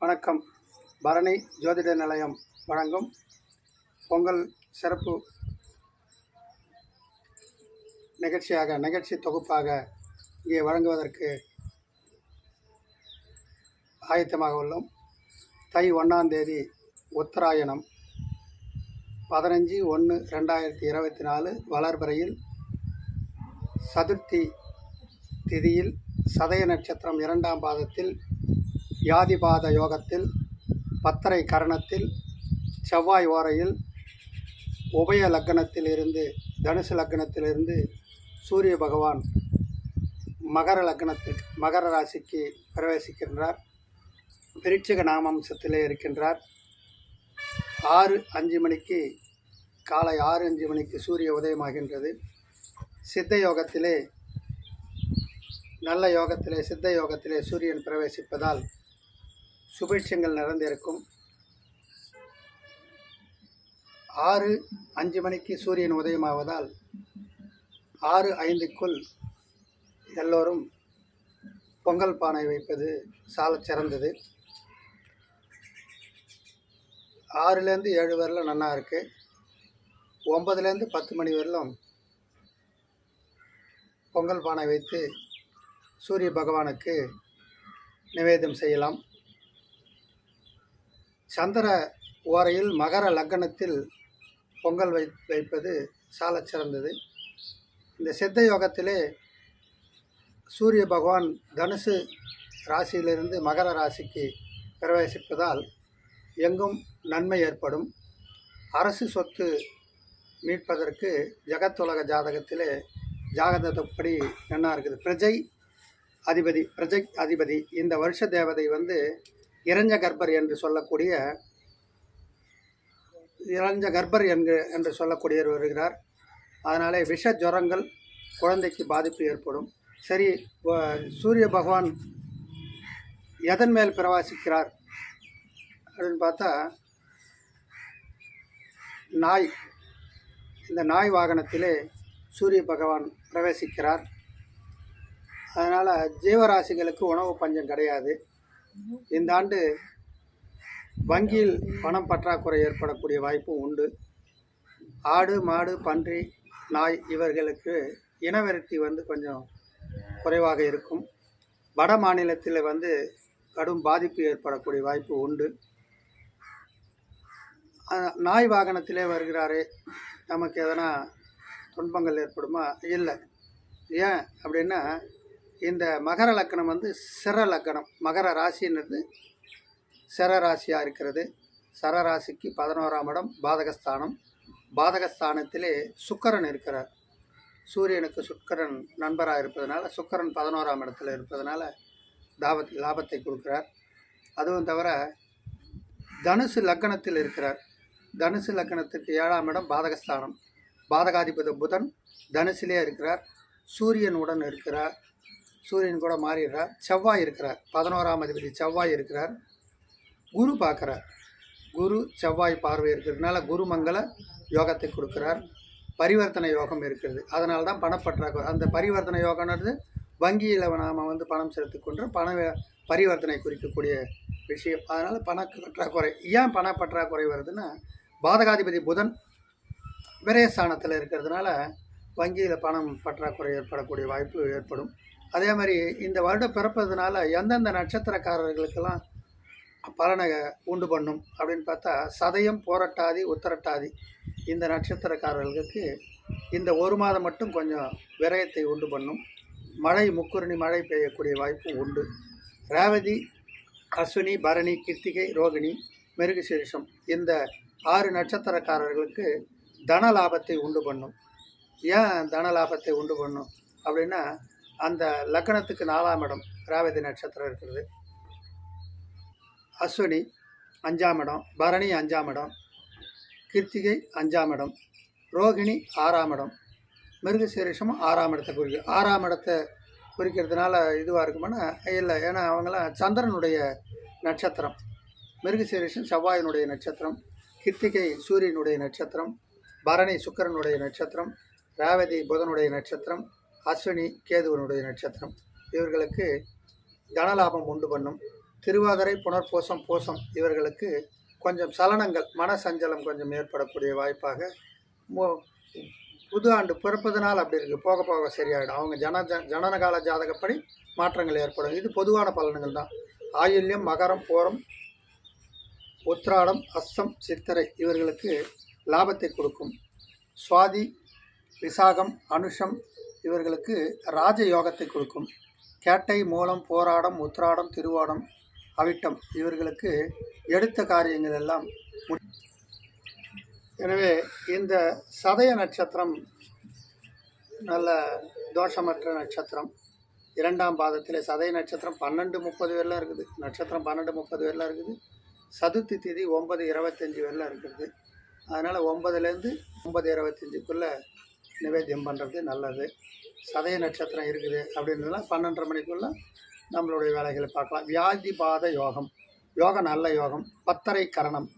வணக்கம். பரணி ஜோதிட நிலையம் வழங்கும் பொங்கல் சிறப்பு நிகழ்ச்சியாக நிகழ்ச்சி தொகுப்பாக இங்கே வழங்குவதற்கு ஆயத்தமாக உள்ளோம். தை ஒன்றாம் தேதி உத்தராயணம். பதினஞ்சு ஒன்று ரெண்டாயிரத்தி இருபத்தி நாலு வளர்பிறையில் சதுர்த்தி திதியில் சதய நட்சத்திரம் இரண்டாம் பாதத்தில் யாதிபாத யோகத்தில் பத்தரை கரணத்தில் செவ்வாய் ஓரையில் உபய லக்கணத்தில் இருந்து தனுசு லக்கணத்திலிருந்து சூரிய பகவான் மகர லக்னத்தில் மகர ராசிக்கு பிரவேசிக்கின்றார். விருட்சிக நாமம்சத்திலே இருக்கின்றார். ஆறு அஞ்சு மணிக்கு காலை ஆறு அஞ்சு மணிக்கு சூரிய உதயமாகின்றது. சித்த யோகத்திலே நல்ல யோகத்திலே சித்த யோகத்திலே சூரியன் பிரவேசிப்பதால் சுபீட்சங்கள் நிறைந்திருக்கும். ஆறு அஞ்சு மணிக்கு சூரியன் உதயமாவதால் ஆறு ஐந்துக்குள் எல்லோரும் பொங்கல் பானை வைப்பது சால சிறந்தது. ஆறுலேருந்து ஏழு வரலும் நல்லா இருக்குது ஒம்பதுலேருந்து பத்து மணி வரலும் பொங்கல் பானை வைத்து சூரிய பகவானுக்கு நிவேதம் செய்யலாம். சந்திர ஓரையில் மகர லக்னத்தில் பொங்கல் வை வைப்பது சாலச் சிறந்தது. இந்த சித்த யோகத்திலே சூரிய பகவான் தனுசு ராசியிலிருந்து மகர ராசிக்கு பிரவேசிப்பதால் எங்கும் நன்மை ஏற்படும். அரசு சொத்து மீட்பதற்கு ஜகத்துலக ஜாதகத்திலே ஜாதகப்படி என்ன இருக்குது. பிரஜை அதிபதி பிரஜக் அதிபதி இந்த வருஷ தேவதை வந்து இறஞ்ச கர்ப்பர் என்று சொல்லக்கூடிய இறஞ்ச கர்ப்பர் என்று என்று சொல்லக்கூடியவர் வருகிறார். அதனாலே விஷ ஜுரங்கள் குழந்தைக்கு பாதிப்பு ஏற்படும். சரி சூரிய பகவான் எதன் மேல் பிரவாசிக்கிறார் அப்படின்னு பார்த்தா நாய் இந்த நாய் வாகனத்திலே சூரிய பகவான் பிரவேசிக்கிறார். அதனால் ஜீவராசிகளுக்கு உணவு பஞ்சம் கிடையாது. இந்த ஆண்டு வங்கியில் பணம் பற்றாக்குறை ஏற்படக்கூடிய வாய்ப்பும் உண்டு. ஆடு மாடு பன்றி நாய் இவர்களுக்கு இனவெருத்தி வந்து கொஞ்சம் குறைவாக இருக்கும். வட மாநிலத்தில் வந்து கடும் பாதிப்பு ஏற்படக்கூடிய வாய்ப்பு உண்டு. நாய் வாகனத்திலே வருகிறாரே நமக்கு எதனா துன்பங்கள் ஏற்படுமா? இல்லை. ஏன் அப்படின்னா இந்த மகர லக்கணம் வந்து சிற லக்கணம். மகர ராசின்றது சிற ராசியாக இருக்கிறது. சர ராசிக்கு பதினோராம் இடம் பாதகஸ்தானம். பாதகஸ்தானத்திலே சுக்கரன் இருக்கிறார். சூரியனுக்கு சுக்கரன் நண்பராக இருப்பதனால சுக்கரன் பதினோராம் இடத்துல இருப்பதனால தாபத் லாபத்தை கொடுக்கிறார். அதுவும் தவிர தனுசு லக்கணத்தில் இருக்கிறார். தனுசு லக்கணத்திற்கு ஏழாம் இடம் பாதகஸ்தானம். பாதகாதிபதி புதன் தனுசிலே இருக்கிறார். சூரியனுடன் இருக்கிறார். சூரியன் கூட மாறிடுறார். செவ்வாய் இருக்கிறார். பதினோராம் அதிபதி செவ்வாய் இருக்கிறார். குரு பார்க்குறார். குரு செவ்வாய் பார்வை இருக்கிறதுனால குருமங்கள யோகத்தை கொடுக்குறார். பரிவர்த்தனை யோகம் இருக்கிறது. அதனால தான் பணப்பற்றாக்குறை அந்த பரிவர்த்தனை யோகம்ன்றது வங்கியில் நாம் வந்து பணம் செலுத்திக்கொண்டு பண பரிவர்த்தனை குறிக்கக்கூடிய விஷயம். அதனால் பண பற்றாக்குறை. ஏன் பண பற்றாக்குறை வருதுன்னா பாதகாதிபதி புதன் விரயஸ்தானத்தில் இருக்கிறதுனால வங்கியில் பணம் பற்றாக்குறை ஏற்படக்கூடிய வாய்ப்பு ஏற்படும். அதே மாதிரி இந்த வருடம் பிறப்பதுனால எந்தெந்த நட்சத்திரக்காரர்களுக்கெல்லாம் பலனை உண்டு பண்ணும் அப்படின்னு பார்த்தா சதயம் போரட்டாதி உத்தரட்டாதி இந்த நட்சத்திரக்காரர்களுக்கு இந்த ஒரு மாதம் மட்டும் கொஞ்சம் விரயத்தை உண்டு பண்ணும். மழை முக்குருணி மழை பெய்யக்கூடிய வாய்ப்பு உண்டு. ரேவதி அஸ்வினி பரணி கிருத்திகை ரோகிணி மிருகசீரிஷம் இந்த ஆறு நட்சத்திரக்காரர்களுக்கு தன லாபத்தை உண்டு பண்ணும். ஏன் தன லாபத்தை உண்டு பண்ணும் அப்படின்னா அந்த லக்னத்துக்கு நாலாம் இடம் ராவதி நட்சத்திரம் இருக்கிறது. அஸ்வினி அஞ்சாம் இடம் பரணி அஞ்சாம் இடம் கிருத்திகை அஞ்சாம் இடம் ரோகிணி ஆறாம் இடம் மிருகசீரிஷம் ஆறாம் இடத்தை குறிக்கும் ஆறாம் இடத்தை குறிக்கிறதுனால இதுவாக இருக்குமானா இல்லை ஏன்னா அவங்களாம் சந்திரனுடைய நட்சத்திரம் மிருகசீரிஷம் செவ்வாயினுடைய நட்சத்திரம் கிருத்திகை சூரியனுடைய நட்சத்திரம் பரணி சுக்கிரனுடைய நட்சத்திரம் ராவதி புதனுடைய நட்சத்திரம் அஸ்வினி கேதுவனுடைய நட்சத்திரம். இவர்களுக்கு தனலாபம் உண்டு பண்ணும். திருவாதிரை புனர்பூசம் பூசம் இவர்களுக்கு கொஞ்சம் சலனங்கள் மன சஞ்சலம் கொஞ்சம் ஏற்படக்கூடிய வாய்ப்பாக புது ஆண்டு பிறப்பதனால் அப்படி இருக்குது போக போக சரியாயிடும். அவங்க ஜன ஜ- ஜனனகால ஜாதகப்படி மாற்றங்கள் ஏற்படும். இது பொதுவான பலன்கள் தான். ஆயுள்யம் மகரம் போரம் உத்ராடம் அஸ்தம் சித்திரை இவர்களுக்கு லாபத்தை கொடுக்கும். சுவாதி விசாகம் அனுஷம் இவர்களுக்கு ராஜ யோகத்தை கொடுக்கும். கேட்டை மூலம் போராடம் உத்ராடம் திருவாடம் அவிட்டம் இவர்களுக்கு எடுத்த காரியங்கள் எல்லாம் எனவே இந்த சதய நட்சத்திரம் நல்ல தோஷமற்ற நட்சத்திரம். இரண்டாம் பாதத்தில் சதய நட்சத்திரம் பன்னெண்டு முப்பது வரலாம் இருக்குது. நட்சத்திரம் பன்னெண்டு முப்பது வரலாம் இருக்குது. சதுர்த்தி திதி ஒன்பது இருபத்தஞ்சி வரலாம் இருக்குது. அதனால் ஒன்பதுலேருந்து ஒன்பது இருபத்தஞ்சுக்குள்ளே நிவேத்தியம் பண்ணுறது நல்லது. சதய நட்சத்திரம் இருக்குது அப்படின்றதுலாம் பன்னெண்டரை மணிக்குள்ளே நம்மளுடைய வேலைகளை பார்க்கலாம். வியாதி பாத யோகம். யோகம் நல்ல யோகம். பத்தரை கரணம்.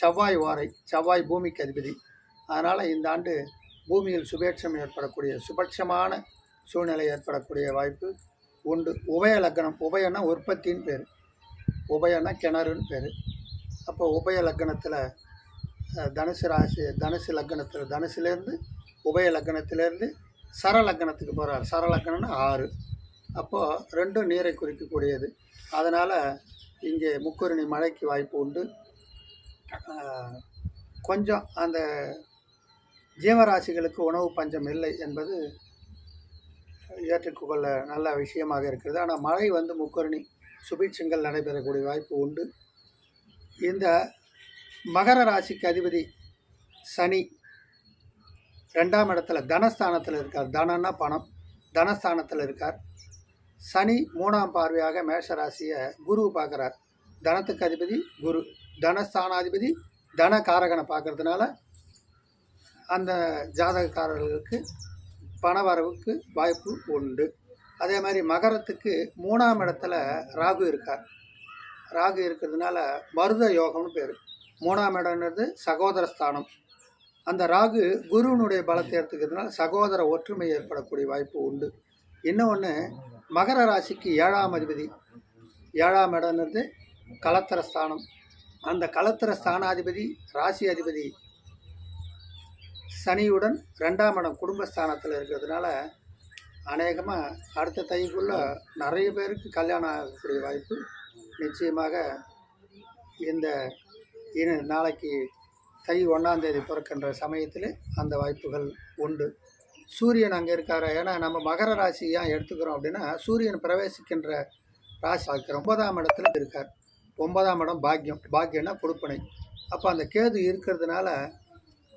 செவ்வாய் ஓரை செவ்வாய் பூமிக்கு அதிபதி. அதனால் இந்த ஆண்டு பூமியில் சுபேட்சம் ஏற்படக்கூடிய சுபட்சமான சூழ்நிலை ஏற்படக்கூடிய வாய்ப்பு உண்டு. உபய லக்னம் உபயன்னா உற்பத்தின்னு பேர். உபயன்னா கிணறுன்னு பேர். அப்போ உபய லக்னத்தில் தனுசு ராசி தனுசு லக்னத்தில் தனுசுலேருந்து உபய லக்கணத்திலேருந்து சர லக்னத்துக்கு போகிறார் சர ஆறு. அப்போது ரெண்டும் நீரை குறிக்கக்கூடியது. அதனால் இங்கே முக்குருணி மழைக்கு வாய்ப்பு உண்டு. கொஞ்சம் அந்த ஜீவராசிகளுக்கு உணவு பஞ்சம் இல்லை என்பது ஏற்றுக்கொள்ள நல்ல விஷயமாக இருக்கிறது. ஆனால் மழை வந்து முக்குருணி சுபீட்சங்கள் நடைபெறக்கூடிய வாய்ப்பு உண்டு. இந்த மகர ராசிக்கு அதிபதி சனி ரெண்டாம் இடத்துல தனஸ்தானத்தில் இருக்கார். தனன்னா பணம். தனஸ்தானத்தில் இருக்கார். சனி மூணாம் பார்வையாக மேஷ ராசியை குரு பார்க்குறார். தனத்துக்கு அதிபதி குரு. தனஸ்தானாதிபதி தன காரகனை பார்க்கறதுனால அந்த ஜாதகக்காரர்களுக்கு பணவரவுக்கு வாய்ப்பு உண்டு. அதே மாதிரி மகரத்துக்கு மூணாம் இடத்துல ராகு இருக்கார். ராகு இருக்கிறதுனால மருத யோகம்னு பேர். மூணாம் இடம்ன்றது சகோதர ஸ்தானம் அந்த ராகு குருவினுடைய பலத்தை எடுத்துக்கிறதுனால சகோதர ஒற்றுமை ஏற்படக்கூடிய வாய்ப்பு உண்டு. இன்னொன்று மகர ராசிக்கு ஏழாம் அதிபதி. ஏழாம் இடம்ன்றது கலத்தர ஸ்தானம். அந்த கலத்தர ஸ்தானாதிபதி ராசி அதிபதி சனியுடன் ரெண்டாம் இடம் குடும்பஸ்தானத்தில் இருக்கிறதுனால அநேகமாக அடுத்த தைக்குள்ளே நிறைய பேருக்கு கல்யாணம் ஆகக்கூடிய வாய்ப்பு நிச்சயமாக இந்த நாளைக்கு தை ஒன்றாம் தேதி பிறக்கின்ற சமயத்தில் அந்த வாய்ப்புகள் உண்டு. சூரியன் அங்கே இருக்கார்? ஏன்னா நம்ம மகர ராசி ஏன் எடுத்துக்கிறோம் அப்படின்னா சூரியன் பிரவேசிக்கின்ற ராசி ஆக்கிற ஒன்பதாம் இடத்துல இருக்கார். ஒன்பதாம் இடம் பாக்கியம் பாக்கியம்னா கொடுப்பனை. அப்போ அந்த கேது இருக்கிறதுனால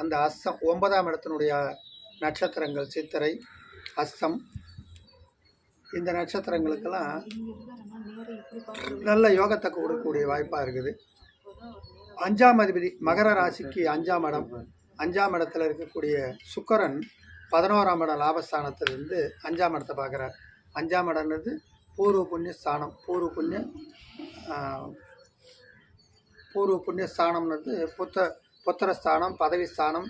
அந்த அஸ்தம் ஒன்பதாம் இடத்தினுடைய நட்சத்திரங்கள் சித்திரை அஸ்தம் இந்த நட்சத்திரங்களுக்கெல்லாம் நல்ல யோகத்தை கொடுக்கக்கூடிய வாய்ப்பாக இருக்குது. அஞ்சாம் அதிபதி மகர ராசிக்கு அஞ்சாம் இடம். அஞ்சாம் இடத்துல இருக்கக்கூடிய சுக்கிரன் பதினோராம் இடம் லாபஸ்தானத்திலிருந்து அஞ்சாம் இடத்தை பார்க்குறார். அஞ்சாம் இடம்ன்றது பூர்வ புண்ணிய ஸ்தானம். பூர்வ புண்ணிய பூர்வ புண்ணிய ஸ்தானம்ன்றது புத்த புத்திரஸ்தானம் பதவி ஸ்தானம்.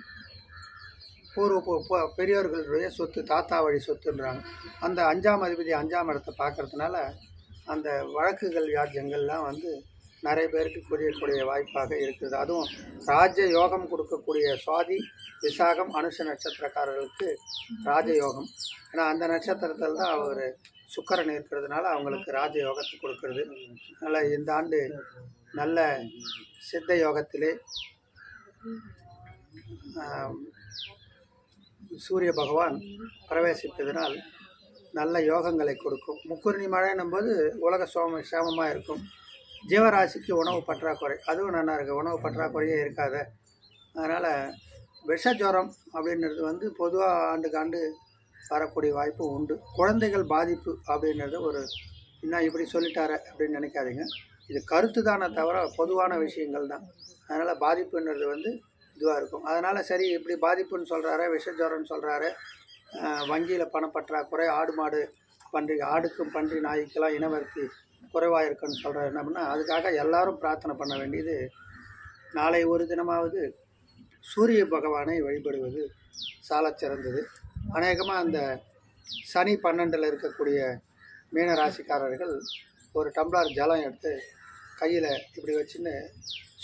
பூர்வ பு- பு- பெரியோர்களுடைய சொத்து தாத்தா வழி சொத்துன்றாங்க. அந்த அஞ்சாம் அதிபதி அஞ்சாம் இடத்தை பார்க்கறதுனால அந்த வழக்குகள் வியாஜ்யங்கள்லாம் வந்து நிறைய பேருக்கு புரியக்கூடிய வாய்ப்பாக இருக்குது. அதுவும் ராஜ யோகம் கொடுக்கக்கூடிய சுவாதி விசாகம் அனுஷ நட்சத்திரக்காரர்களுக்கு ராஜயோகம். ஏன்னா அந்த நட்சத்திரத்தில் தான் அவர் சுக்கரன் இருக்கிறதுனால அவங்களுக்கு ராஜ யோகத்தை கொடுக்கறது. அதனால் இந்த ஆண்டு நல்ல சித்த யோகத்திலே சூரிய பகவான் பிரவேசிப்பதனால் நல்ல யோகங்களை கொடுக்கும். முக்குருணி மழைன்னும் போது உலக சோம சேமமாக இருக்கும். ஜீவராசிக்கு உணவு பற்றாக்குறை. அதுவும் நல்லா இருக்குது உணவு பற்றாக்குறையே இருக்காத. அதனால் விஷஜரம் அப்படின்றது வந்து பொதுவாக ஆண்டுக்கு ஆண்டு வரக்கூடிய வாய்ப்பு உண்டு. குழந்தைகள் பாதிப்பு அப்படின்றது ஒரு என்ன இப்படி சொல்லிட்டார அப்படின்னு நினைக்காதீங்க. இது கருத்து தானே தவிர பொதுவான விஷயங்கள் தான். அதனால் பாதிப்புன்றது வந்து இதுவாக இருக்கும். அதனால் சரி இப்படி பாதிப்புன்னு சொல்கிறாரு விஷஜரம்னு சொல்கிறாரு வங்கியில் பணப்பற்றாக்குறை ஆடு மாடு பன்றி ஆடுக்கும் பன்றி நாய்க்கெல்லாம் இனவர்த்தி குறைவாக இருக்குன்னு சொல்கிற என்ன பண்ணால் அதுக்காக எல்லாரும் பிரார்த்தனை பண்ண வேண்டியது நாளை ஒரு தினமாவது சூரிய பகவானை வழிபடுவது சாலச் சிறந்தது. அநேகமாக அந்த சனி பன்னெண்டில் இருக்கக்கூடிய மீன ராசிக்காரர்கள் ஒரு டம்ளர் ஜலம் எடுத்து கையில் இப்படி வச்சுன்னு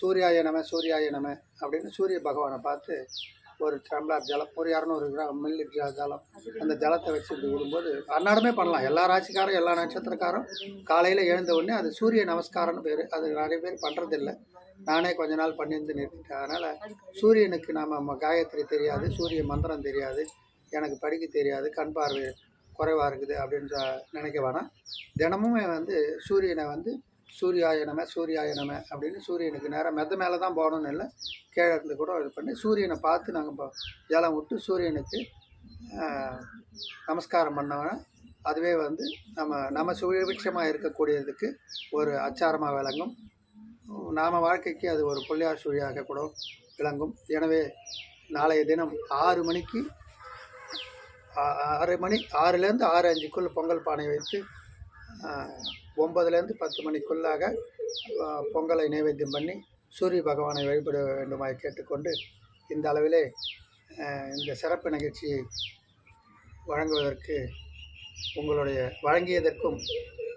சூர்யாய நம சூர்யாய நம அப்படின்னு சூரிய பகவானை பார்த்து ஒரு டம்ளர் ஜலம் ஒரு இரநூறு கிராம் மில்லி ஜலம் அந்த ஜலத்தை வச்சு இப்படி விடும்போது அன்னாடமே பண்ணலாம். எல்லா ராசிக்காரும் எல்லா நட்சத்திரக்காரும் காலையில் எழுந்த உடனே அது சூரிய நமஸ்காரம்னு பேர். அது நிறைய பேர் பண்ணுறதில்ல நானே கொஞ்ச நாள் பண்ணியிருந்து நிறுத்திட்டேன். அதனால் சூரியனுக்கு நாம் காயத்ரி தெரியாது சூரிய மந்திரம் தெரியாது எனக்கு படிக்க தெரியாது கண் பார்வை குறைவாக இருக்குது அப்படின்ற நினைக்க வேணாம். தினமுமே வந்து சூரியனை வந்து சூர்யாய நம சூர்யாய நம அப்படின்னு சூரியனுக்கு நேரம் மெத்த மேலே தான் போகணும்னு இல்லை. கீழே இருந்து கூட இது பண்ணி சூரியனை பார்த்து நாங்கள் ஜலம் விட்டு சூரியனுக்கு நமஸ்காரம் பண்ணோம்னா அதுவே வந்து நம்ம நம்ம சுயபட்சமாக இருக்கக்கூடியதுக்கு ஒரு அச்சாரமாக விளங்கும். நாம வாழ்க்கைக்கு அது ஒரு புள்ளியார் சுழியாக கூட விளங்கும். எனவே நாளைய தினம் ஆறு மணிக்கு ஆறு மணி ஆறுலேருந்து ஆறு அஞ்சுக்குள் பொங்கல் பானை வைத்து ஆஹ், ஒன்பதுலேருந்து பத்து மணிக்குள்ளாக பொங்கலை நைவேத்தியம் பண்ணி சூரிய பகவானை வழிபட வேண்டுமாய் கேட்டுக்கொண்டு இந்த அளவிலே இந்த சிறப்பு நிகழ்ச்சி வழங்குவதற்கு உங்களுடைய வழங்கியதற்கும்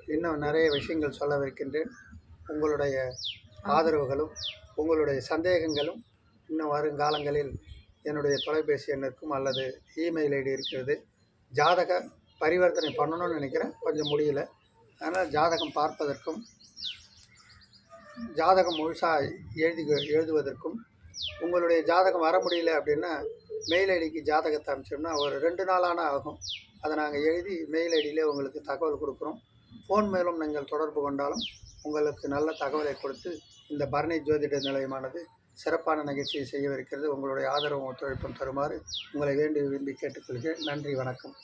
இன்னும் நிறைய விஷயங்கள் சொல்லவிருக்கின்றேன். உங்களுடைய ஆதரவுகளும் உங்களுடைய சந்தேகங்களும் இன்னும் வருங்காலங்களில் என்னுடைய தொலைபேசி எண்ணிற்கும் அல்லது இமெயில் ஐடி இருக்கிறது. ஜாதக பரிவர்த்தனை பண்ணணும்னு நினைக்கிறேன். கொஞ்சம் முடியல. அதனால் ஜாதகம் பார்ப்பதற்கும் ஜாதகம் முழுசாக எழுதி எழுதுவதற்கும் உங்களுடைய ஜாதகம் வர முடியல அப்படின்னா மெயில் ஐடிக்கு ஜாதகத்தை அனுப்பிச்சோம்னா ஒரு ரெண்டு நாளான ஆகும். அதை நாங்கள் எழுதி மெயில் ஐடியிலே உங்களுக்கு தகவல் கொடுக்குறோம். ஃபோன் மேலும் நீங்கள் தொடர்பு கொண்டாலும் உங்களுக்கு நல்ல தகவலை கொடுத்து இந்த பரணி ஜோதிட நிலையமானது சிறப்பான நிகழ்ச்சியை செய்யவிருக்கிறது. உங்களுடைய ஆதரவும் ஒத்துழைப்பும் தருமாறு உங்களை வேண்டி விரும்பி கேட்டுக்கொள்கிறேன். நன்றி வணக்கம்.